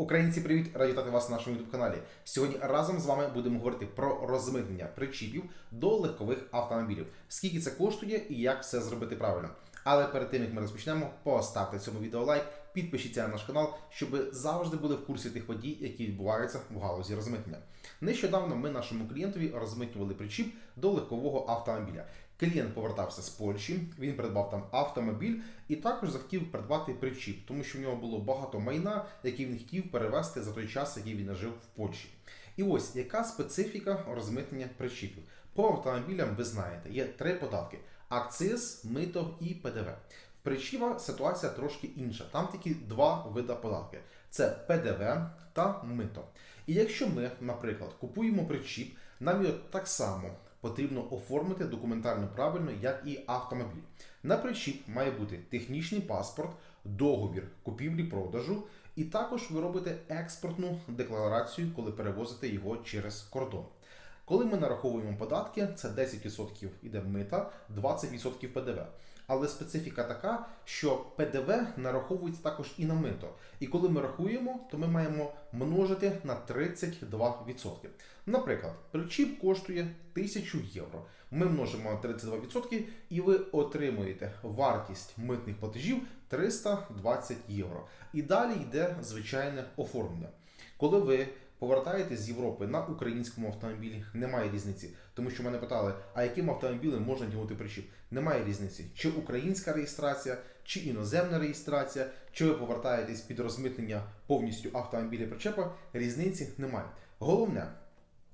Українці, привіт! Раді вітати вас на нашому youtube каналі. Сьогодні разом з вами будемо говорити про розмитнення причіпів до легкових автомобілів. Скільки це коштує і як все зробити правильно. Але перед тим як ми розпочнемо, поставте цьому відео лайк, підпишіться на наш канал, щоб завжди були в курсі тих подій, які відбуваються в галузі розмитнення. Нещодавно ми нашому клієнтові розмитнювали причіп до легкового автомобіля. Клієнт повертався з Польщі, він придбав там автомобіль і також захотів придбати причіп, тому що в нього було багато майна, які він хотів перевезти за той час, який він жив в Польщі. І ось яка специфіка розмитнення причіпів. По автомобілям ви знаєте, є три податки: акциз, мито і ПДВ. В ситуація трошки інша. Там тільки два вида податки: це ПДВ та мито. І якщо ми, наприклад, купуємо причіп, нам його так само потрібно оформити документально правильно, як і автомобіль. На причіп має бути технічний паспорт, договір купівлі-продажу, і також ви робите експортну декларацію, коли перевозите його через кордон. Коли ми нараховуємо податки, це 10% іде мита, 20% ПДВ. Але специфіка така, що ПДВ нараховується також і на мито. І коли ми рахуємо, то ми маємо множити на 32%. Наприклад, причіп коштує 1000 євро. Ми множимо на 32% і ви отримуєте вартість митних платежів 320 євро. І далі йде звичайне оформлення. Коли ви повертаєтесь з Європи на українському автомобілі, немає різниці. Тому що мене питали, а яким автомобілем можна тягнути причіп? Немає різниці, чи українська реєстрація, чи іноземна реєстрація, чи ви повертаєтесь під розмитнення повністю автомобіля причепа, різниці немає. Головне,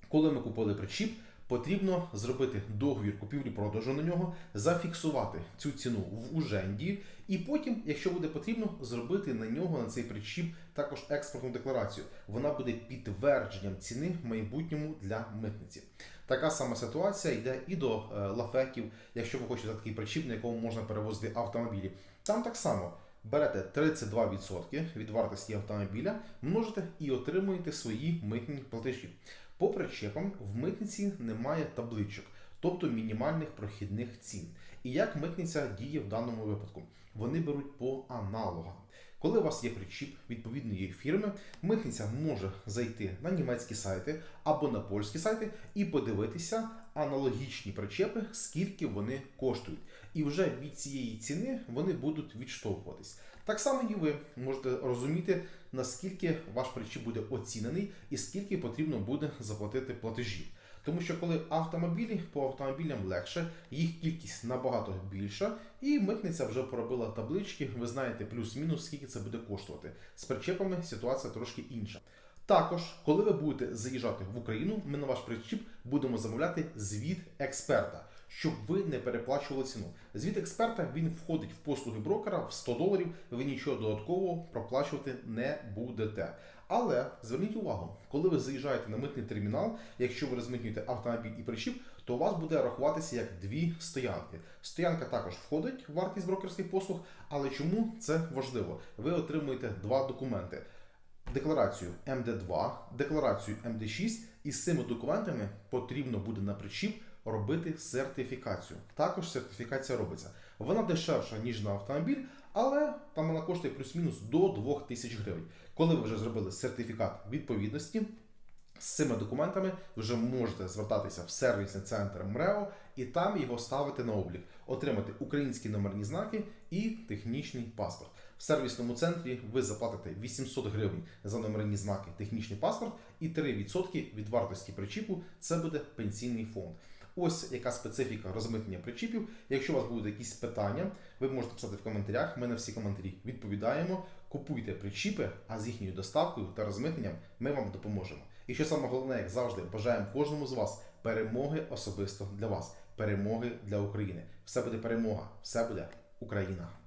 коли ми купили причіп, потрібно зробити договір купівлі-продажу на нього, зафіксувати цю ціну в уженді, і потім, якщо буде потрібно, зробити на нього на цей причіп також експортну декларацію. Вона буде підтвердженням ціни в майбутньому для митниці. Така сама ситуація йде і до е, лафетів, якщо ви хочете такий причіп, на якому можна перевозити автомобілі. Там так само. Берете 32% від вартості автомобіля, множите і отримуєте свої митні платежі. По чеком, в митниці немає табличок, тобто мінімальних прохідних цін. І як митниця діє в даному випадку? Вони беруть по аналогам. Коли у вас є причіп відповідної фірми, митниця може зайти на німецькі сайти або на польські сайти і подивитися аналогічні причепи, скільки вони коштують. І вже від цієї ціни вони будуть відштовхуватись. Так само і ви можете розуміти, наскільки ваш причіп буде оцінений і скільки потрібно буде заплатити платежів. Тому що коли автомобілі по автомобілям легше, їх кількість набагато більша, і митниця вже поробила таблички. Ви знаєте плюс-мінус, скільки це буде коштувати. З причепами ситуація трошки інша. Також, коли ви будете заїжджати в Україну, ми на ваш причіп будемо замовляти звіт експерта, щоб ви не переплачували ціну. Звіт експерта він входить в послуги брокера в 100 доларів. Ви нічого додаткового проплачувати не будете. Але зверніть увагу, коли ви заїжджаєте на митний термінал, якщо ви розмитнюєте автомобіль і причіп, то у вас буде рахуватися як дві стоянки. Стоянка також входить в вартість брокерських послуг, але чому це важливо? Ви отримуєте два документи. Декларацію МД2, декларацію МД6, і з цими документами потрібно буде на причіп робити сертифікацію. Також сертифікація робиться. Вона дешевша, ніж на автомобіль, але там вона коштує плюс-мінус до 2000 гривень. Коли ви вже зробили сертифікат відповідності, з цими документами вже можете звертатися в сервісний центр МРЕО і там його ставити на облік, отримати українські номерні знаки і технічний паспорт. Сервісному центрі ви заплатите 800 гривень за номерні знаки, технічний паспорт і 3% від вартості причіпу це буде пенсійний фонд. Ось яка специфіка розмитнення причіпів. Якщо у вас будуть якісь питання, ви можете писати в коментарях. Ми на всі коментарі відповідаємо. Купуйте причіпи, а з їхньою доставкою та розмитненням ми вам допоможемо. І що саме головне, як завжди, бажаємо кожному з вас перемоги особисто для вас, перемоги для України. Все буде перемога, все буде Україна.